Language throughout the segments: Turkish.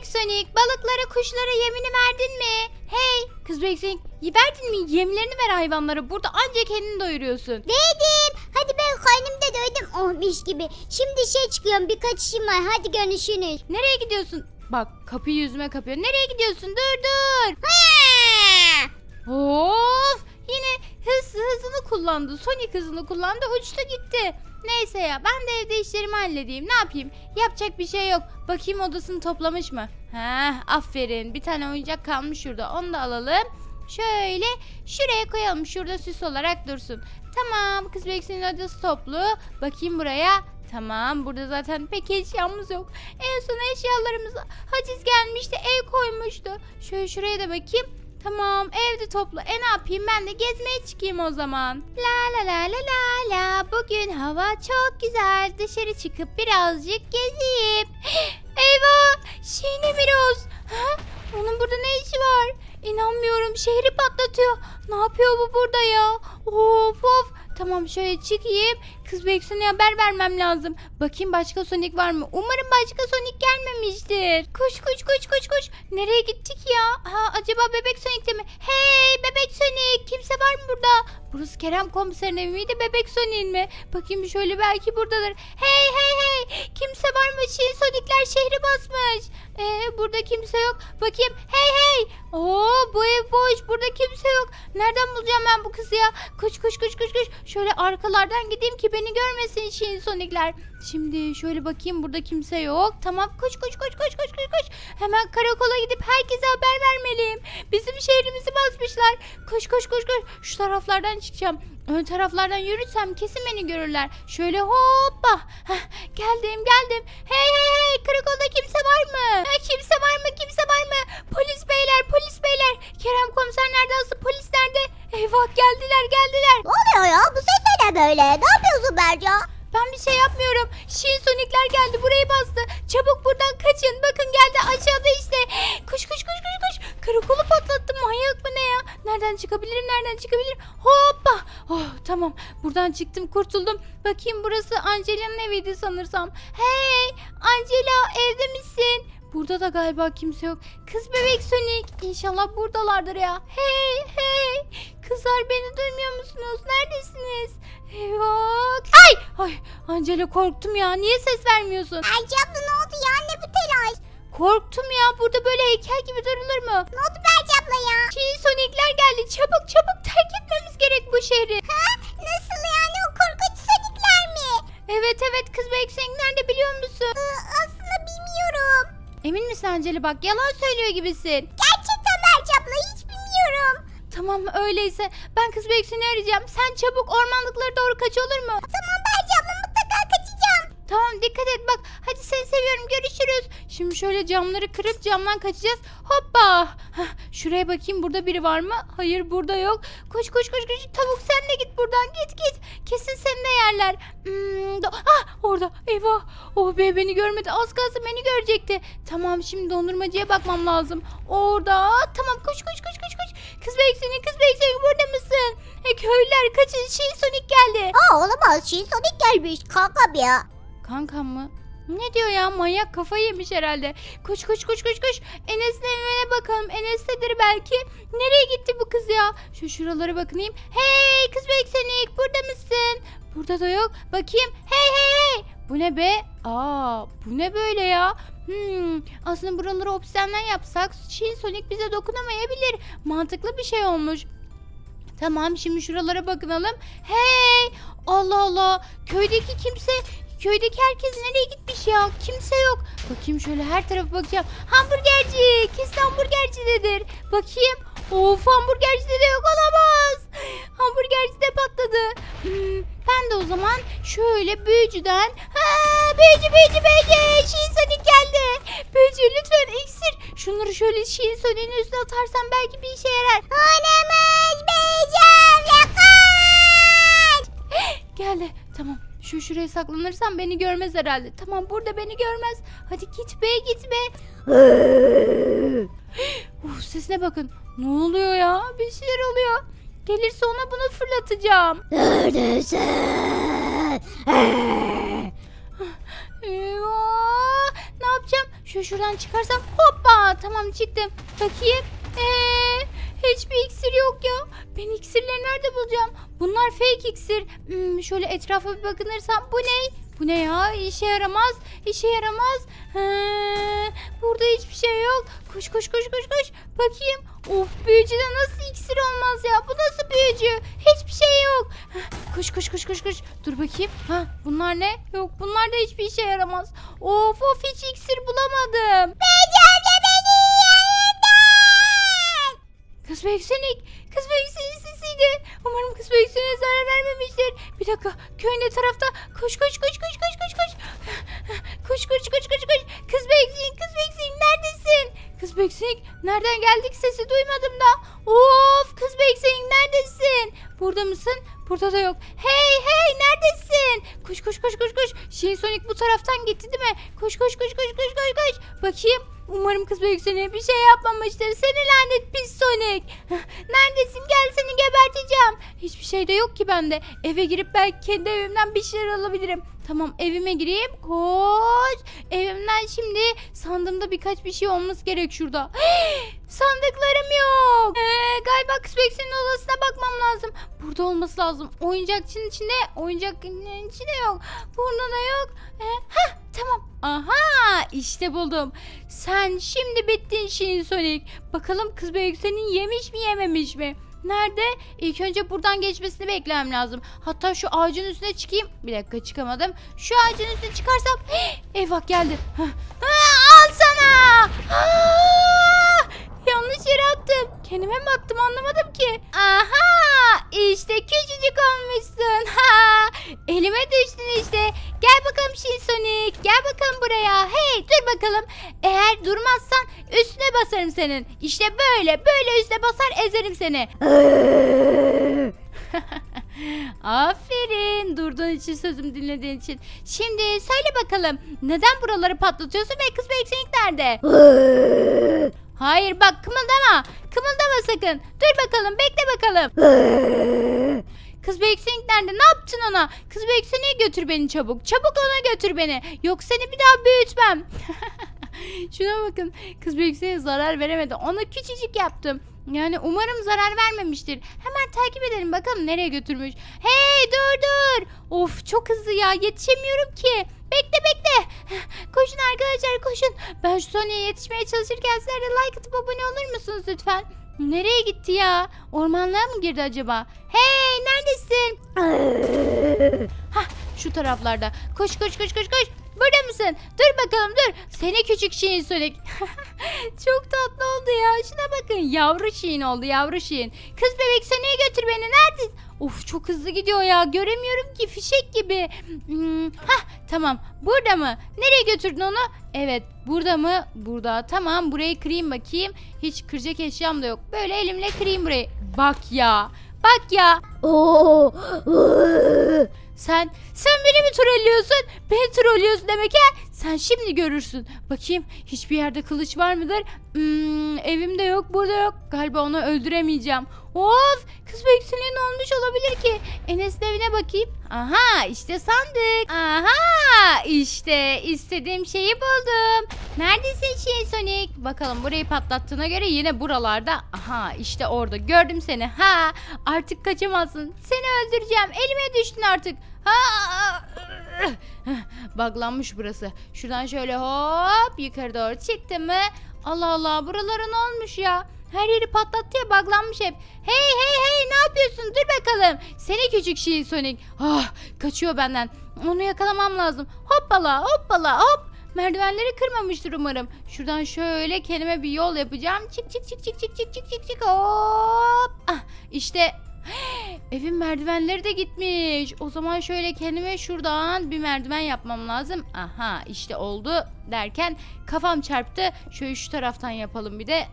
bebek Sonic balıklara kuşlara yemini verdin mi? Hey kız bebek Sonic verdin mi yemlerini ver hayvanlara burada ancak kendini doyuruyorsun. Verdim. Hadi ben karnımda doydum. Oh mis gibi. Şimdi şey çıkıyorum birkaç işim var. Hadi görüşürüz. Nereye gidiyorsun? Bak kapıyı yüzüme kapıyor. Nereye gidiyorsun? Dur dur. Of yine hız hızını kullandı. Sonic hızını kullandı uçtu gitti. Neyse ya ben de evde işlerimi halledeyim. Ne yapayım? Yapacak bir şey yok. Bakayım odasını toplamış mı? Heh aferin. Bir tane oyuncak kalmış şurada. Onu da alalım. Şöyle şuraya koyalım. Şurada süs olarak dursun. Tamam kız Beksin'in odası toplu. Bakayım buraya. Tamam burada zaten pek eşyamız yok. En son eşyalarımıza haciz gelmişti ev koymuştu. Şöyle şuraya da bakayım. Tamam evde toplu. E ne yapayım ben de gezmeye çıkayım o zaman. La la la la la la. Bugün hava çok güzel. Dışarı çıkıp birazcık gezeyim. Eyvah! Şiine Miroz. Onun burada ne işi var? İnanmıyorum şehri patlatıyor. Ne yapıyor bu burada ya? Of of. Tamam şöyle çıkayım. Kız Beksun'a haber vermem lazım. Bakayım başka Sonic var mı? Umarım başka Sonic gelmemiştir. Koş koş koş koş koş. Nereye gittik ya? Ha acaba Bebek Sonic'te mi? Hey Bebek Sonic kimse var mı burada? Burası Kerem komiserin evi miydi Bebek Sonic'in mi? Bakayım şöyle belki buradadır. Hey hey hey kimse var mı? Şirin Sonic'ler şehri basmış. Ee, burada kimse yok. Bakayım. Hey hey. Oo bu ev boş. Burada kimse yok. Nereden bulacağım ben bu kızı ya? Koş koş koş koş koş. Şöyle arkalardan gideyim ki beni görmesin Şirin Sonic'ler. Şimdi şöyle bakayım burada kimse yok. Tamam koş koş koş koş koş koş koş. Hemen karakola gidip herkese haber vermeliyim. Bizim şehrimizi basmışlar. Koş koş koş koş. Şu taraflardan çıkacağım. Ön taraflardan yürürsem kesin beni görürler. Şöyle hoppa. Heh, geldim geldim. Hey hey hey karakolda kimse var mı? Ha, kimse var mı kimse var mı? Polis beyler polis beyler. Kerem komiser nerede asıl polis nerede? Eyvah geldiler geldiler. Ne oluyor ya? Bu ses de ne böyle? Ne yapıyorsun Berca? Ben bir şey yapmıyorum. Şin sonikler geldi burayı bastı. Çabuk buradan kaçın. Bakın geldi aşağıda işte. Koş koş koş koş koş. Karakolu patlattım. Manyak mı ne ya? Nereden çıkabilirim? Nereden çıkabilirim? Hoppa. Oh tamam. Buradan çıktım kurtuldum. Bakayım burası Angela'nın eviydi sanırsam. Hey Angela evde misin? Burada da galiba kimse yok. Kız bebek Sonic. İnşallah buradalardır ya. Hey hey. Kızlar beni duymuyor musunuz? Neredesiniz? Eyvah. Ay! Ay Angela korktum ya. Niye ses vermiyorsun? Abla ne oldu ya? Ne bu telaş? Korktum ya. Burada böyle heykel gibi durulur mu? Ne oldu Berca abla ya? Çiğ sonikler geldi. Çabuk çabuk terk etmemiz gerek bu şehri. Ha? Nasıl yani? O korkunç sonikler mi? Evet evet kız belki sen nerede biliyor musun? Ee, aslında bilmiyorum. Emin misin Angela bak yalan söylüyor gibisin. Gerçekten Berca abla hiç bilmiyorum. Tamam öyleyse ben kız belki seni arayacağım. Sen çabuk ormanlıklara doğru kaç olur mu? Tamam Tamam dikkat et bak. Hadi seni seviyorum görüşürüz. Şimdi şöyle camları kırıp camdan kaçacağız. Hoppa. Hah, şuraya bakayım burada biri var mı? Hayır burada yok. Koş koş koş koş. Tavuk sen de git buradan git git. Kesin seni de yerler. Hmm, do- ah orada eyvah. Oh be beni görmedi. Az kalsın beni görecekti. Tamam şimdi dondurmacıya bakmam lazım. Orada. Tamam koş koş koş koş koş. Kız bekseni kız bekseni burada mısın? E, köylüler kaçın. Şey Sonic geldi. Aa olamaz. Şin sonik gelmiş. Kankam ya. Kankam mı? Ne diyor ya manyak kafayı yemiş herhalde. Koş koş koş koş koş. Enes'le evine bakalım. Enes'tedir belki. Nereye gitti bu kız ya? Şu şuralara bakayım. Hey kız beksenik burada mısın? Burada da yok. Bakayım. Hey hey hey. Bu ne be? Aa bu ne böyle ya? Hmm, aslında buraları obsidenden yapsak Shin Sonic bize dokunamayabilir. Mantıklı bir şey olmuş. Tamam şimdi şuralara bakınalım. Hey! Allah Allah! Köydeki kimse Köydeki herkes nereye gitmiş ya? Kimse yok. Bakayım şöyle her tarafa bakacağım. Hamburgerci! Kesin hamburgercidedir. Bakayım. Of hamburgercide de yok olamaz. Hamburgerci de patladı. Hmm, ben de o zaman şöyle büyücüden. Ha, büyücü büyücü büyücü. Şiin Sonic geldi. Büyücü lütfen iksir. Şunları şöyle Şiin Sonic'in üstüne atarsam belki bir işe yarar. Olamaz. Beyeceğim. Yakar. Geldi. Tamam. Şu şuraya saklanırsam beni görmez herhalde. Tamam burada beni görmez. Hadi git be git be. Uf sesine bakın. Ne oluyor ya? Bir şeyler oluyor. Gelirse ona bunu fırlatacağım. Neredesin? Eyvah! Ne yapacağım? Şu şuradan çıkarsam hoppa tamam çıktım. Bakayım. Eee hiçbir iksir yok ya. Ben iksirleri nerede bulacağım? Bunlar fake iksir. Hmm, şöyle etrafa bir bakınırsam bu ne? Bu ne ya? İşe yaramaz. İşe yaramaz. He, burada hiçbir şey yok. Koş koş koş koş koş. Bakayım. Of büyücüde nasıl iksir olmaz ya? Bu nasıl büyücü? Hiçbir şey yok. Koş koş koş koş koş. Dur bakayım. Ha bunlar ne? Yok bunlar da hiçbir işe yaramaz. Of of hiç iksir bulamadım. Kız Beksenik. Kız Beksenik sesiydi. Umarım kız Beksenik'e zarar vermemiştir. Bir dakika. Köyün ne tarafta? Koş koş koş koş koş koş koş. Koş koş koş koş koş. Kız Beksenik kız Beksenik neredesin? Kız Beksenik nereden geldik sesi duymadım da. Of kız Beksenik neredesin? Burada mısın? Burada da yok. Hey hey neredesin? Koş koş koş koş koş. Şey Sonic bu taraftan gitti değil mi? Koş koş koş koş koş koş koş. Bakayım. Umarım kız Sonic bir şey yapmamıştır. Seni lanet melek. Neredesin? Hiçbir şey de yok ki bende. Eve girip belki kendi evimden bir şeyler alabilirim. Tamam evime gireyim. Koş. Evimden şimdi sandığımda birkaç bir şey olması gerek şurada. Sandıklarım yok. Ee, galiba kız Beksin'in odasına bakmam lazım. Burada olması lazım. Oyuncakçının içinde, oyuncakçının içinde yok. Burada da yok. Ee, heh, tamam. Aha işte buldum. Sen şimdi bittin Şirin Sonic. Bakalım kız Beksin'in yemiş mi yememiş mi? Nerede? İlk önce buradan geçmesini beklemem lazım. Hatta şu ağacın üstüne çıkayım. Bir dakika çıkamadım. Şu ağacın üstüne çıkarsam... Eyvah geldi. Al sana! Yanlış yere attım. Kendime mi attım anlamadım ki. Aha! İşte küçücük olmuşsun. Elime düştün işte. Gel bakalım Sonic. Gel bakalım buraya. Hey dur bakalım. Eğer durmazsan üstüne basarım senin. İşte böyle böyle üstüne basar ezerim seni. Aferin. Durduğun için sözümü dinlediğin için. Şimdi söyle bakalım. Neden buraları patlatıyorsun ve kız beksenik nerede? Hayır bak kımıldama. Kımıldama sakın. Dur bakalım bekle bakalım. Kız Beksenik nerede? Ne yaptın ona? Kız Beksenik'e götür beni çabuk. Çabuk ona götür beni. Yok seni bir daha büyütmem. Şuna bakın. Kız Beksenik'e zarar veremedi. Ona küçücük yaptım. Yani umarım zarar vermemiştir. Hemen takip edelim bakalım nereye götürmüş. Hey dur dur. Of çok hızlı ya yetişemiyorum ki. Bekle bekle. Koşun arkadaşlar koşun. Ben şu Sonya'ya yetişmeye çalışırken sizler de like atıp abone olur musunuz lütfen? Nereye gitti ya? Ormanlığa mı girdi acaba? Hey neredesin? Hah şu taraflarda. Koş koş koş koş koş. Burada mısın? Dur bakalım dur. Seni küçük Şirin Sonic. Çok tatlı oldu ya. Şuna bakın. Yavru Şirin oldu yavru Şirin. Kız bebek Sonic'e götür beni. Neredesin? Of çok hızlı gidiyor ya. Göremiyorum ki fişek gibi. Hmm, hah tamam. Burada mı? Nereye götürdün onu? Evet. Burada mı? Burada. Tamam. Burayı kırayım bakayım. Hiç kıracak eşyam da yok. Böyle elimle kırayım burayı. Bak ya. Bak ya. Oo. Sen sen beni mi trollüyorsun? Beni trollüyorsun demek ha? Sen şimdi görürsün. Bakayım hiçbir yerde kılıç var mıdır? Hmm, evimde yok burada yok. Galiba onu öldüremeyeceğim. Of kız beksiliğin olmuş olabilir ki. Enes'in evine bakayım. Aha işte sandık. Aha işte istediğim şeyi buldum. Neredesin şey Sonic? Bakalım burayı patlattığına göre yine buralarda. Aha işte orada gördüm seni. Ha artık kaçamazsın. Seni öldüreceğim. Elime düştün artık. Ha Baglanmış burası. Şuradan şöyle hop yukarı doğru çıktı mı? Allah Allah buralara ne olmuş ya? Her yeri patlattı ya baglanmış hep. Hey hey hey ne yapıyorsun? Dur bakalım. Seni küçük şey Sonic. Ah kaçıyor benden. Onu yakalamam lazım. Hoppala hoppala hop. Merdivenleri kırmamıştır umarım. Şuradan şöyle kendime bir yol yapacağım. Çık çık çık çık çık çık çık çık çık hop. Ah işte Evin merdivenleri de gitmiş. O zaman şöyle kendime şuradan bir merdiven yapmam lazım. Aha işte oldu derken kafam çarptı. Şöyle şu taraftan yapalım bir de.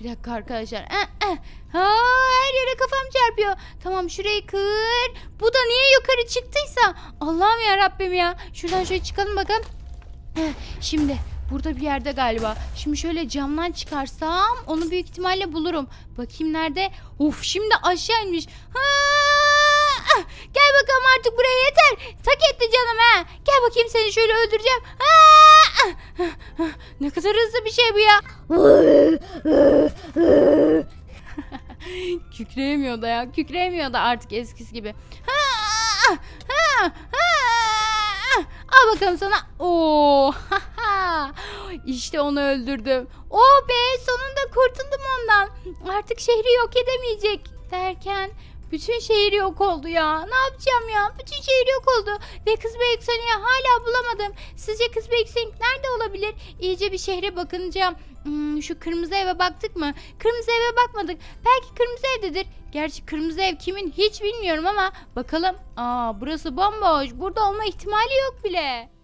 Bir dakika arkadaşlar. Ha, her yere kafam çarpıyor. Tamam şurayı kır. Bu da niye yukarı çıktıysa. Allah'ım ya Rabbim ya. Şuradan şöyle çıkalım bakalım. Şimdi burada bir yerde galiba. Şimdi şöyle camdan çıkarsam onu büyük ihtimalle bulurum. Bakayım nerede? Of şimdi aşağı inmiş. Ha! ah, Gel bakalım artık buraya yeter. Tak etti canım ha. Gel bakayım seni şöyle öldüreceğim. Ha! ne kadar hızlı bir şey bu ya. Kükreyemiyor da ya. Kükreyemiyor da artık eskisi gibi. Al bakalım sana. Oo. işte onu öldürdüm. Oh be sonunda kurtuldum ondan. Artık şehri yok edemeyecek derken bütün şehir yok oldu ya. Ne yapacağım ya? Bütün şehir yok oldu. Ve kız bebek Sonic'i hala bulamadım. Sizce kız bebek Sonic nerede olabilir? İyice bir şehre bakınacağım. Hmm, şu kırmızı eve baktık mı? Kırmızı eve bakmadık. Belki kırmızı evdedir. Gerçi kırmızı ev kimin hiç bilmiyorum ama bakalım. Aa burası bomboş. Burada olma ihtimali yok bile.